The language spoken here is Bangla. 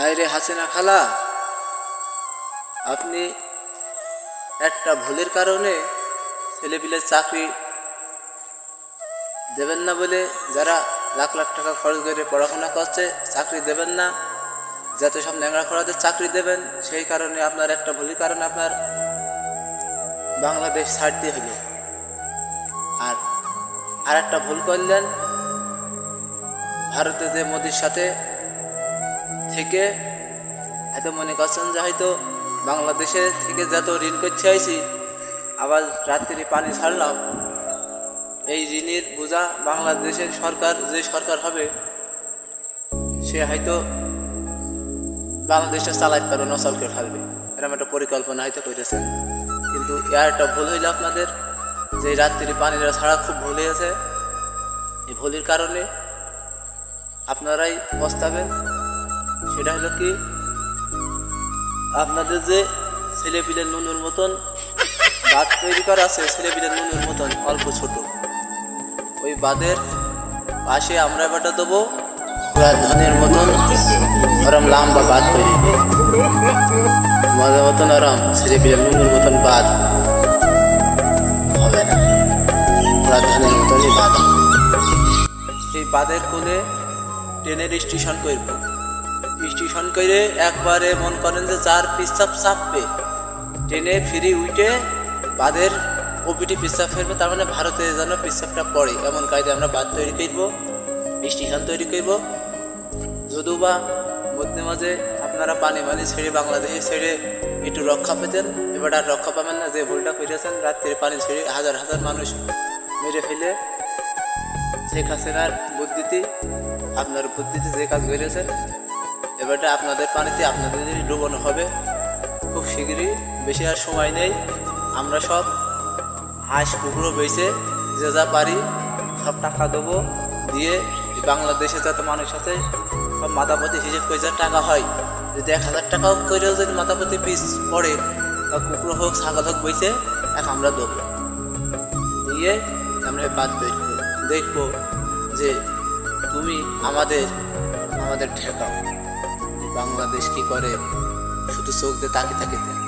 আরে হাসিনা খালা, আপনি একটা ভুলের কারণে ছেলেপিলের চাকরি দেবেন না বলে যারা লাখ লাখ টাকা খরচ করে পড়াশোনা করছে, চাকরি দেবেন না। যাতে সব ন্যাংরা খরাদের চাকরি দেবেন, সেই কারণে আপনার একটা ভুলের কারণে আপনার বাংলাদেশ ছাড়তে হলো। আর আর একটা ভুল করলেন, ভারতে যে মোদির সাথে থেকে এত মনে করছেন যে হয়তো বাংলাদেশে থেকে যত ঋণ করতে আইছি আবার রাত্রি পানি ছাড়লাম। এই ঋণের বোঝা বাংলাদেশের সরকার, যে সরকার হবে, সে হয়তো বাংলাদেশটা চালাইতে পারবে নচলকে ফেলবে। এরকম একটা পরিকল্পনা হয়তো করেছেন। কিন্তু এর একটা ভুল হইল আপনাদের, যে রাত্রি পানিটা ছাড়া খুব ভুল হয়েছে। এই ভুলের কারণে আপনারাই পস্তাবেন। সেটা হলো কি? আপনাদের যে ছেলেপিলের নুনুর মতন বাদ তৈরি করা আছে, ছেলেপিলের নুনুর মতন, অল্প ছোট। ওই বাদের পাশে আমরা বাটা দেবো ধানের মতন ওরম লাম্বা বাদ তৈরি। মজার মতন ওরম ছেলেপিলের নুনুর মতন বাদ হবে না। মতনই বাদ সেই বাদের কোলে ট্রেনের স্টেশন করব। স্টেশন করে একবারে মন করেন যে যার পিসাব চাপবে ট্রেনে ফ্রি উইটে বাদের ওপিটি পিসাব ফেলবে তার মানে ভারতে যেন পিসাবটা পড়ে, এমন কায়দে আমরা বাদ তৈরি করব স্টেশন তৈরি করব যদিও বা মধ্যে মাঝে আপনারা পানি মানি ছেড়ে বাংলাদেশে ছেড়ে একটু রক্ষা পেতেন, এবার আর রক্ষা পাবেন না, যে ভুলটা করেছেন রাত্রে পানি ছেড়ে হাজার হাজার মানুষ মেরে ফেলে। শেখ হাসিনার বুদ্ধিতে, আপনার বুদ্ধিতে যে কাজ করেছেন এবারটা আপনাদের পানিতে আপনাদের ডুবানো হবে, খুব শীঘ্রই বেশি আর সময় নেই। আমরা সব হাঁস কুকুরো বেছে যে যা পারি সব টাকা দেবো দিয়ে বাংলাদেশে যত মানুষ আছে সব মাথাপতি হিসেব যা টাকা হয়। যদি এক হাজার টাকাও করেও যদি মাথাপতি পিস পড়ে তা কুকুর হোক, ছাগল হোক বেছে এক আমরা দেবো। দিয়ে আমরা বাদ করব। দেখব যে তুমি আমাদের আমাদের ঠেকাও। বাংলাদেশ কি করে? শুধু চোখ দিয়ে তাকে তাকে দেয়